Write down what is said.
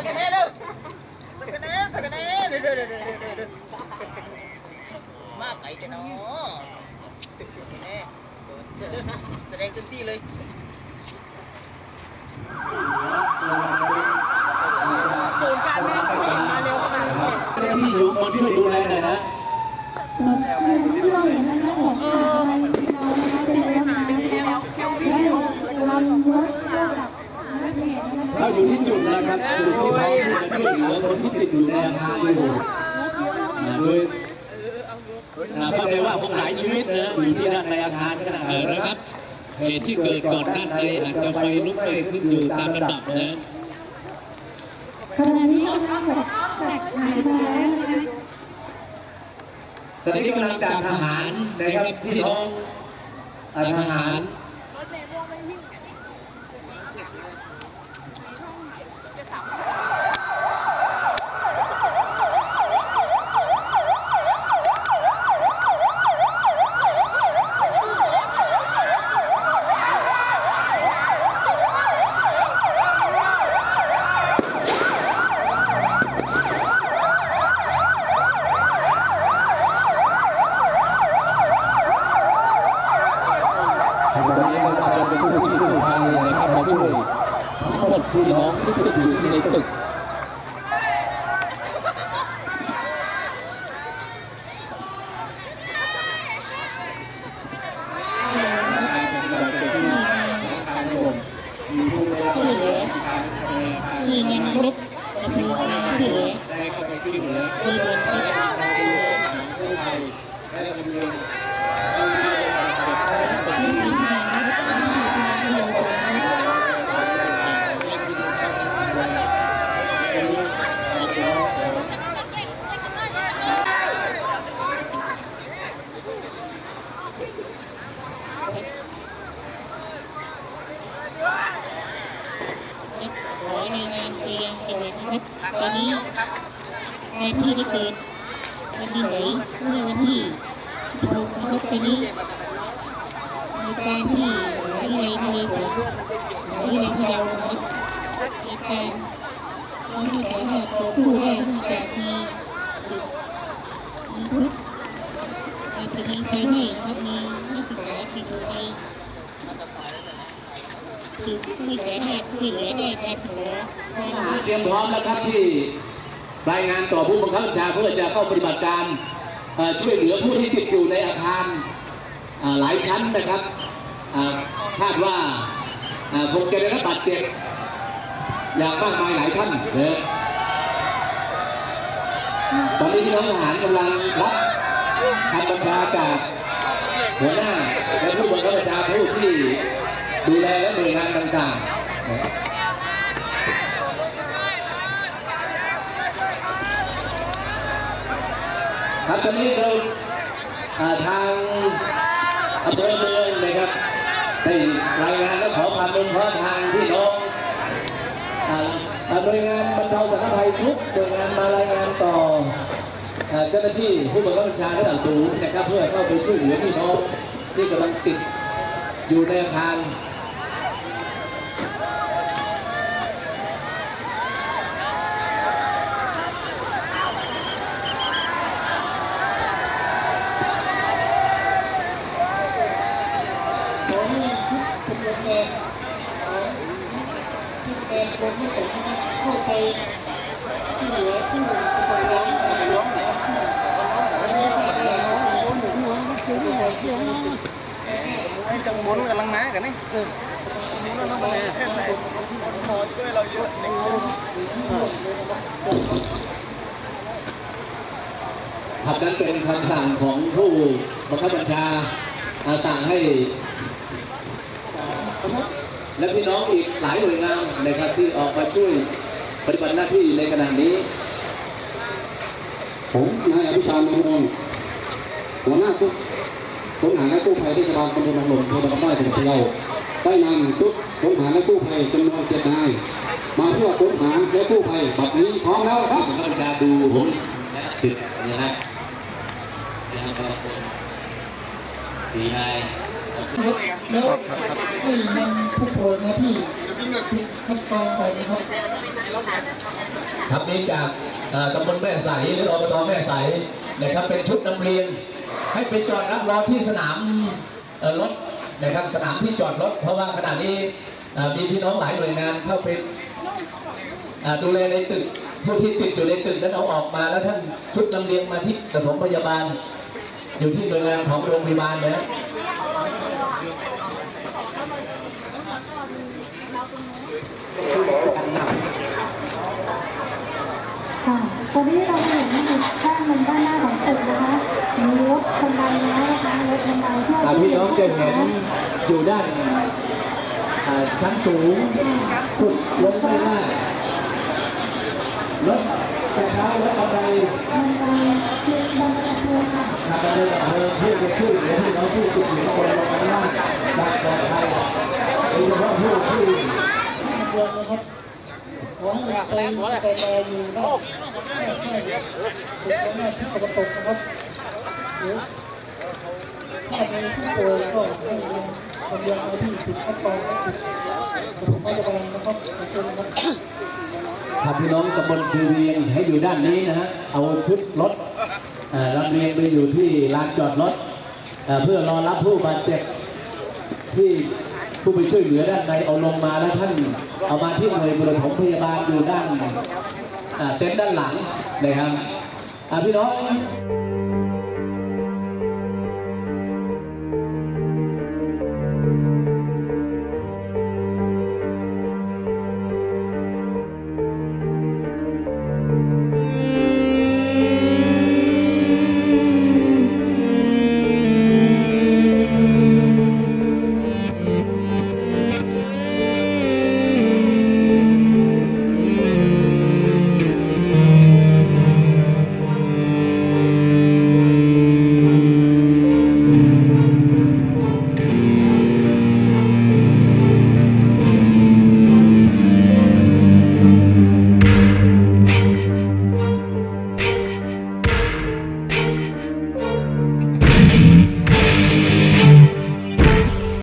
สักแน่เด้อสักแน่สักแน่เด้อเด้อเด้อเด้อมาไก่จะเนาะแน่แสดงเต็มที่เลยศูนการแม่เห็นมาเร็วขนาดนี้ที่อยู่คนที่ไปดูแลเนี่ย เราอยู่ที่จุดนะครับจุดที่พร้อมที่จะช่วยเหลือคนที่ติดอยู่ในอาคารอยู่โดยเข้าใจว่าคงหลายชีวิตนะอยู่ที่ด้านในอาคารก็ได้เออนะครับเหตุที่เกิดก่อนด้านในอาจจะไฟลุกไหม้ขึ้นอยู่ตามระดับนะขณะนี้นะคะแตกหายมาแล้วนะคะตอนนี้กำลังจากทหารนะครับพี่น้องอาทหาร ตอนนี้ก็จะเป็นผู้ที่กู้ภัยนะครับมาช่วยทั้ง หมดพี่น้องที่ติดอยู่ในตึกที่ยังรบกับผู้ที่เหลือได้เข้าไปช่วยเหลือที่บนที่กู้ภัยและตำรวจ ขอรายงานไปยังจังหวัด นะครับตอนนี้งานที่ได้เกิดวันที่ไหนเมื่อวันที่ถูกนะครับตอนนี้ในการที่วิทยาลัยนเรศวรวิทยาลัยของเรานะครับในการร้องให้ขอให้ตัวผู้ว่าผู้จากมีมีพุทธอาจจะมีไฟไหม้นะครับมีนักศึกษาที่อยู่ใน ที่สามารถช่วยเหลือารขอความทหารเตรียมพร้อมแล้วครับที่รายงานต่อผู้บังคับบัญชาเพื่อจะเข้าปฏิบัติการช่วยเหลือผู้ที่ติดอยู่ในอาคารหลายชั้นนะครับคาดว่าคงจะได้รับบาดเจ็บอย่างมากมายหลายท่านเนะตอนนี้พี่น้องทหารกำลังรับคำบัญชาจากหัวหน้าและผู้บังคับบัญชาผู้ที่ ดูแลและหน่วยงานต่างๆครับตอนนี้เราทางอำเภอเมืองนะครับได้รายงานและขอความเป็นเพราะทางพี่น้องอ่าอ่าหน่วยงานบรรเทาสาธารณภัยทุกหน่วยงานมารายงานต่อเจ้าหน้าที่ผู้บังคับบัญชาระดับสูงนะครับเพื่อเข้าไปช่วยเหลือพี่น้องที่กำลังติดอยู่ในอาคาร ขอให้ทุกคนแทนของทุกแทนคนที่ผมเข้าไปที่เหลือที่คนร้องแต่ร้องแต่ไม่ได้แต่ร้องร้องหนูร้องก็คือหัวเกี่ยวนะ ไอ้จังบุญกำลังมากันนี่นี่เราต้องมาแค่ไหนหมอช่วยเราเยอะในกลุ่มครับนั้นเป็นคำสั่งของผู้บังคับบัญชาอ่าสั่งให้ และพี่น้องอีกหลายหน่วยงานนะครับที่ออกมาช่วยปฏิบัติหน้าที่ในขณะนี้ ผมนายอภิชาลมงคลหัวหน้าชุด ค้นหาและกู้ภัยเทศบาลตำบลบางหลวงอำเภอบางได้จังหวัดพะเยาได้นำชุดค้นหาและกู้ภัยจำนวนเจ็ดนายมาเพื่อค้นหาและกู้ภัยบัดนี้พร้อมแล้วครับบังคับบัญชาดูผมติดนะครับนะครับบางคนสี่นายแล้วให้นำผู้ป่วยมาที่ที่ขั้นตอนไปนะครับครับนี้จากอ่าตำบลแม่ใสหรืออบตแม่ใสนะครับเป็นชุดนำเรียง ให้ไปจอดรับรอที่สนามรถนะครับสนามที่จอดรถ เพราะว่าขณะนี้มีพี่น้องหลายหน่วยงานเข้าไปดูแลในตึกผู้ที่ติดอยู่ในตึกนั้นเอาออกมาแล้วท่านชุดลำเรียงมาที่สถมพยาบาล อยู่ที่หน่วยงานของโรงพยาบาลนะ ตอนนี้เราเห็นอยู่ด้านบนด้านหน้าของตึกนะคะมีรถบันไดแล้วนะคะรถบันไดเพื่ออ่าพี่น้องจะเห็นอยู่ด้านอ่าชั้นสูงสุดลงไม่ได้รถกระเช้ารถอะไรบันไดคือบันไดเพื่อค่ะทำอะไรกับเธอเพื่อจะช่วยเหลือพี่น้องผู้ติดอยู่ข้างบนลงมาได้อย่างปลอดภัยโดยเฉพาะผู้ที่เดือนนะครับ หวังอยากไปไปรออยู่นอกแค่แค่ติดแค่ที่ตะวันตกนะครับหรือถ้าเป็นผู้ป่วยก็ให้ลงทะเบียนมาที่ติดขั้นตอนและติดปฐมพยาบาลนะครับขอบคุณครับถ้าพี่น้องตำบลคือเวียงให้อยู่ด้านนี้นะฮะเอาชุดรถลำเลียงไปอยู่ที่ลานจอดรถเพื่อรอรับผู้บาดเจ็บที่ ผู้ไปช่วยเหลือด้านในเอาลงมาแล้วท่านเอามาที่หน่วยบริถมพยาบาลอยู่ด้านเต็นท์ด้านหลังนะครับอ่าพี่น้อง